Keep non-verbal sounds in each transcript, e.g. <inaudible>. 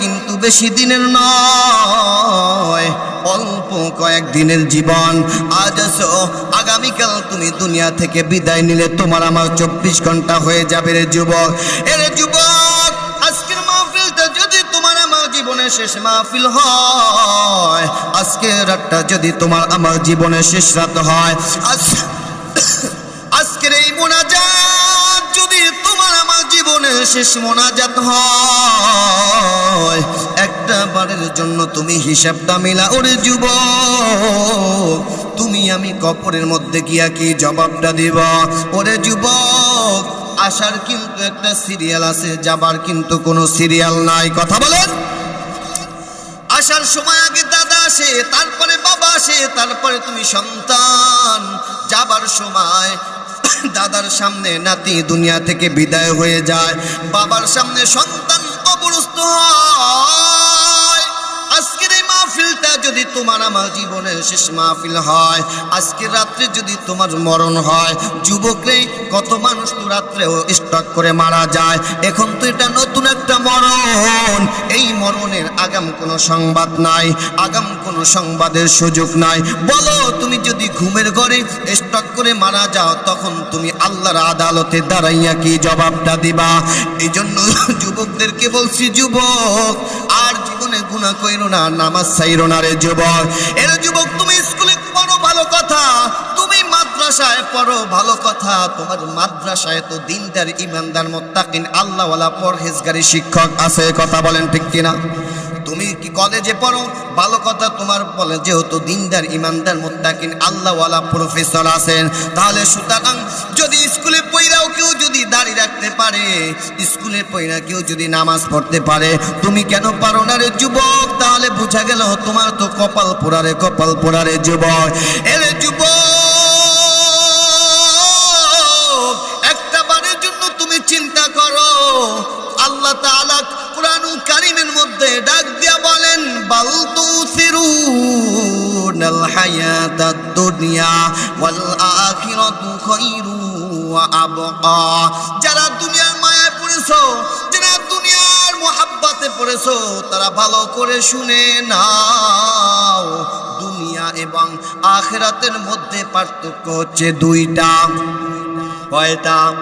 কিন্তু বেশি দিনের নয়, অল্প কয়েক দিনের জীবন। আজ আসো, আগামীকাল তুমি দুনিয়া থেকে বিদায় নিলে তোমার আমার চব্বিশ ঘণ্টা হয়ে যাবে রে যুবক। এরে যুবক, আজকের মাহফিলটা যদি তোমার আমার জীবনের শেষ মাহফিল হয়, আজকের রাতটা যদি তোমার আমার জীবনের শেষ রাত হয়, আজ <coughs> আজকের এই মোনাজাত যদি তোমার আমার জীবনের শেষ মোনাজাত হয় একটা বারের জন্য তুমি হিসাবটা মিলা ওরে যুব তুমি আমি কপরের মধ্যে গিয়া কি জবাবটা দিব? ওরে যুবক আসার কিন্তু একটা সিরিয়াল আছে, যাবার কিন্তু কোনো সিরিয়াল নাই। কথা বলেন। আসার সময় আগে দাদা আসে, তারপরে বাবা আসে, তারপরে তুমি সন্তান। যাবার সময় দাদার সামনে নাতি দুনিয়া থেকে বিদায় হয়ে যায়। বাবার সামনে সন্তান অবরুস্ত হয়। যদি তোমার আমার জীবনের শেষ মাহফিল হয় আজকের রাত্রে যদি তোমার মরণ হয়, যুবকরে কত মানুষ তো রাত্রেও স্টক করে মারা যায়। এখন তো এটা নতুন একটা মরণ। এই মরণের আগাম কোনো সংবাদ নাই, আগাম কোনো সংবাদের সুযোগ নাই। বলো, তুমি যদি ঘুমের ঘরে স্টক করে মারা যাও, তখন তুমি আল্লাহর আদালতে দাঁড়াইয়া কি জবাবটা দিবা? এই জন্য যুবকদেরকে বলছি, যুবক, আর জীবনে গুণা কইরো না, নামাজ চাইরো না রে যুবক। এর যুবক, তুমি স্কুলে পড়ো ভালো কথা, তুমি মাদ্রাসায় পড়ো ভালো কথা, তোমার মাদ্রাসায় তো দিনদার, ইমানদার, মোত্তাকিন, আল্লাহওয়ালা, পরহেজগারি শিক্ষক আছে কথা বলেন ঠিক কিনা? তুমি কি কলেজে পড়ো? ভালো কথা, তোমার বলে যেহেতু দিনদার, ইমানদার, মোত্তাকিন, আল্লাহওয়ালা, প্রফেসর আছেন, তাহলে সুতরাং যদি দাড়ি রাখতে পারে। স্কুলে পইরা কেউ যদি নামাজ পড়তে পারে, তুমি কেন পারো না রে যুবক? তাহলে বুঝা গেল তোমার তো কপাল পোড়ারে কপাল পোড়ারে যুবক। এরে যুবক একটা বারের জন্য তুমি চিন্তা করো। আল্লাহ তাআলা কুরআনুল কারীমের মধ্যে ডাক দিয়া বলেন, বাল তুসিরুনাল দুনিয়া ওয়াল যারা দুনিয়ার মায়ায় যারা দুনিয়ার তারা ভালো করে শুনে নাও। দুনিয়া এবং আখেরাতের মধ্যে পার্থক্য হচ্ছে দুইটা। কয়টা?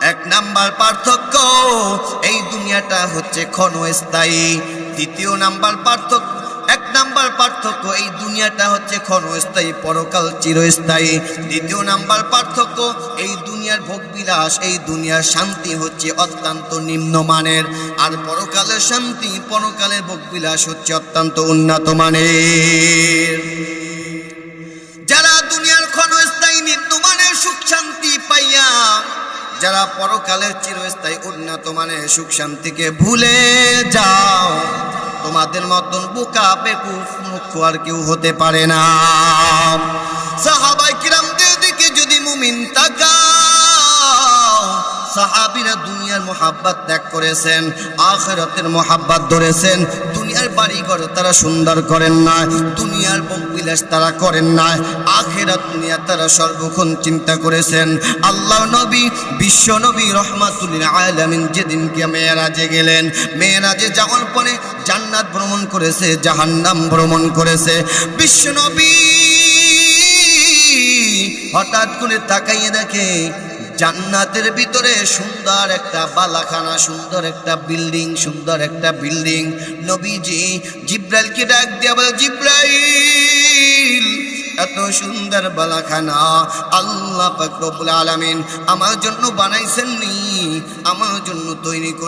এক নাম্বার পার্থক্য, এই দুনিয়াটা হচ্ছে ক্ষণস্থায়ী। দ্বিতীয় নাম্বার পার্থক্য নাম্বার পার্থক্য, এই দুনিয়াটা হচ্ছে ক্ষণস্থায়ী, পরকাল চিরস্থায়ী। দ্বিতীয় নাম্বার পার্থক্য, এই দুনিয়ার ভোগবিলাস, এই দুনিয়ার শান্তি হচ্ছে অত্যন্ত নিম্নমানের। আর পরকালের শান্তি, পরকালের ভোগবিলাস হচ্ছে অত্যন্ত উন্নত মানের। যারা দুনিয়ার ক্ষণস্থায়ী, নিত্যমানের সুখ শান্তি পাইয়া, যারা পরকালের চিরস্থায়ী, উন্নত মানের সুখ শান্তিকে ভুলে যাও। তোমাদের মতন বোকা, বেকুফ মুখ আর কেউ হতে পারে না। সাহাবাই কিরামদের দিকে যদি মুমিন সাহাবিরা দুনিয়ার মোহাব্বত ত্যাগ করেছেন, আখেরাতের মোহাব্বত ধরেছেন দুনিয়ার বাড়িঘর তারা সুন্দর করেন না, দুনিয়ার বিলাস তারা করেন না, আখেরাত দুনিয়া তারা সর্বক্ষণ চিন্তা করেছেন। আল্লাহ নবী, বিশ্ব নবী রহমাতুল্লিল আলামিন যেদিনকে মেয়েরাজে গেলেন, মেয়েরাজে যাওয়ার পরে জান্নাত ভ্রমণ করেছে, জাহান্নাম ভ্রমণ করেছে। বিশ্ব নবী হঠাৎ করে তাকাইয়ে দেখে জান্নাতের ভিতরে সুন্দর একটা বালাখানা, সুন্দর একটা বিল্ডিং, সুন্দর একটা বিল্ডিং। নবীজি জিব্রাইলকে ডাক দিয়া বলে, জিব্রাইল, এত সুন্দর বালাখানা, আল্লাহ পাক আলামিন আমার জন্য বানাইছেন নি আমার জন্য তৈরি করে